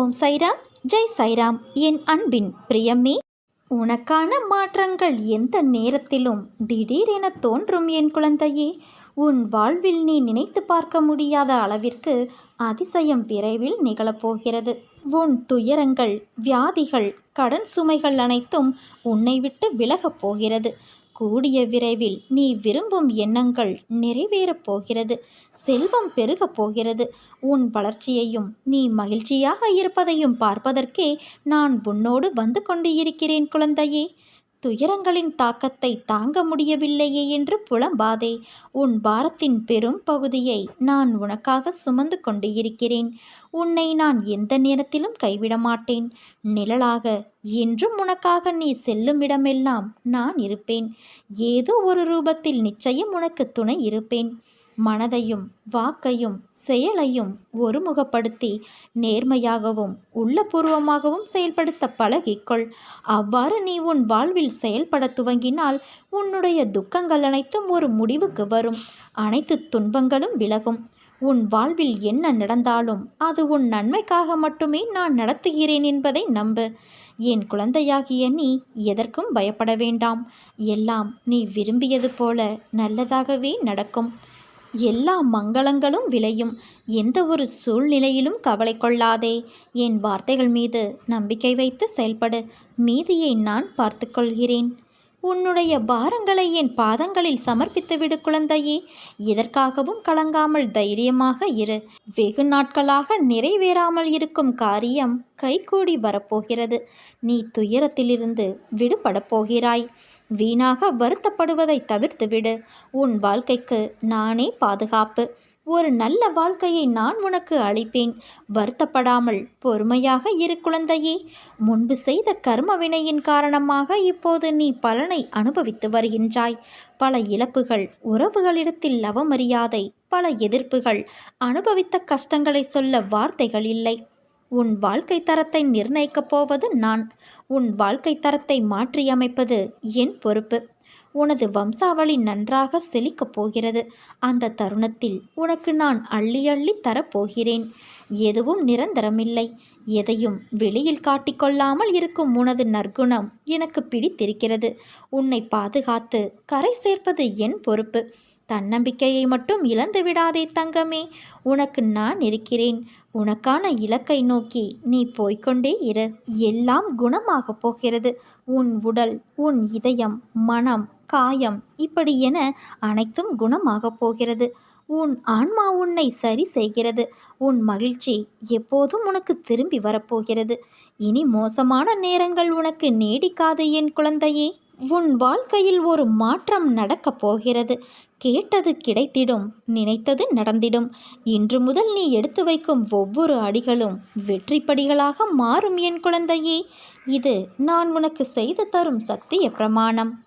ஓம் சைராம் ஜெய் சைராம். என் அன்பின் பிரியமே உனக்கான மாற்றங்கள் எந்த நேரத்திலும் திடீரென தோன்றும் என் குழந்தையே. உன் வாழ்வில் நீ நினைத்து பார்க்க முடியாத அளவிற்கு அதிசயம் விரைவில் நிகழப்போகிறது. உன் துயரங்கள் வியாதிகள் கடன் சுமைகள் அனைத்தும் உன்னை விட்டு விலகப் போகிறது. கூடிய விரைவில் நீ விரும்பும் எண்ணங்கள் நிறைவேறப் போகிறது. செல்வம் பெருகப் போகிறது. உன் வளர்ச்சியையும் நீ மகிழ்ச்சியாக இருப்பதையும் பார்ப்பதற்கே நான் உன்னோடு வந்து கொண்டு இருக்கிறேன் குழந்தையே. துயரங்களின் தாக்கத்தை தாங்க முடியவில்லையே என்று புலம்பாதே. உன் பாரத்தின் பெரும் பகுதியை நான் உனக்காக சுமந்து கொண்டு இருக்கிறேன். உன்னை நான் எந்த நேரத்திலும் கைவிட மாட்டேன். நிழலாக என்றும் உனக்காக நீ செல்லும் இடமெல்லாம் நான் இருப்பேன். ஏதோ ஒரு ரூபத்தில் நிச்சயம் உனக்கு துணை இருப்பேன். மனதையும் வாக்கையும் செயலையும் ஒருமுகப்படுத்தி நேர்மையாகவும் உள்ளபூர்வமாகவும் செயல்படுத்த பழகிக்கொள். அவ்வாறு நீ உன் வாழ்வில் செயல்பட துவங்கினால் உன்னுடைய துக்கங்கள் அனைத்தும் ஒரு முடிவுக்கு வரும். அனைத்து துன்பங்களும் விலகும். உன் வாழ்வில் என்ன நடந்தாலும் அது உன் நன்மைக்காக மட்டுமே நான் நடத்துகிறேன் என்பதை நம்பு. என் குழந்தையாகிய நீ எதற்கும் பயப்பட வேண்டாம். எல்லாம் நீ விரும்பியது போல நல்லதாகவே நடக்கும். எல்லா மங்களங்களும் விளையும். எந்த ஒரு சூழ்நிலையிலும் கவலை கொள்ளாதே. என் வார்த்தைகள் மீது நம்பிக்கை வைத்து செயல்படு. மீதியை நான் பார்த்துக்கொள்கிறேன் உன்னுடைய பாரங்களை என் பாதங்களில் சமர்ப்பித்துவிடு குழந்தையே. எதற்காகவும் கலங்காமல் தைரியமாக இரு. வெகு நாட்களாக நிறைவேறாமல் இருக்கும் காரியம் கைகூடி வரப்போகிறது. நீ துயரத்திலிருந்து விடுபடப் போகிறாய். வீணாக வருத்தப்படுவதை தவிர்த்துவிடு. உன் வாழ்க்கைக்கு நானே பாதுகாப்பு. ஒரு நல்ல வாழ்க்கையை நான் உனக்கு அளிப்பேன். வருத்தப்படாமல் பொறுமையாக இரு குழந்தையே. முன்பு செய்த கர்ம வினையின் காரணமாக இப்போது நீ பலனை அனுபவித்து வருகின்றாய். பல இழப்புகள் உறவுகளிடத்தில் அவமரியாதை பல எதிர்ப்புகள் அனுபவித்த கஷ்டங்களை சொல்ல வார்த்தைகள் இல்லை. உன் வாழ்க்கை தரத்தை நிர்ணயிக்கப் போவது நான். உன் வாழ்க்கை தரத்தை மாற்றியமைப்பது என் பொறுப்பு. உனது வம்சாவளி நன்றாக செழிக்கப் போகிறது. அந்த தருணத்தில் உனக்கு நான் அள்ளி அள்ளி தரப்போகிறேன் எதுவும் நிரந்தரமில்லை. எதையும் வெளியில் காட்டிக்கொள்ளாமல் இருக்கும் உனது நற்குணம் எனக்கு பிடித்திருக்கிறது. உன்னை பாதுகாத்து கரை சேர்ப்பது என் பொறுப்பு. தன்னம்பிக்கையை மட்டும் இழந்து விடாதே தங்கமே. உனக்கு நான் இருக்கிறேன். உனக்கான இலக்கை நோக்கி நீ போய்கொண்டே இரு. எல்லாம் குணமாக போகிறது. உன் உடல் உன் இதயம் மனம் காயம் இப்படி என அனைத்தும் குணமாகப் போகிறது. உன் ஆன்மா உன்னை சரி செய்கிறது. உன் மகிழ்ச்சி எப்போதும் உனக்கு திரும்பி வரப்போகிறது இனி மோசமான நேரங்கள் உனக்கு நீடிக்காது என் குழந்தையே. உன் வாழ்க்கையில் ஒரு மாற்றம் நடக்கப் போகிறது. கேட்டது கிடைத்திடும் நினைத்தது நடந்திடும். இன்று முதல் நீ எடுத்து வைக்கும் ஒவ்வொரு அடிகளும் வெற்றிப்படிகளாக மாறும் என் குழந்தையே. இது நான் உனக்கு செய்து தரும் சத்திய பிரமாணம்.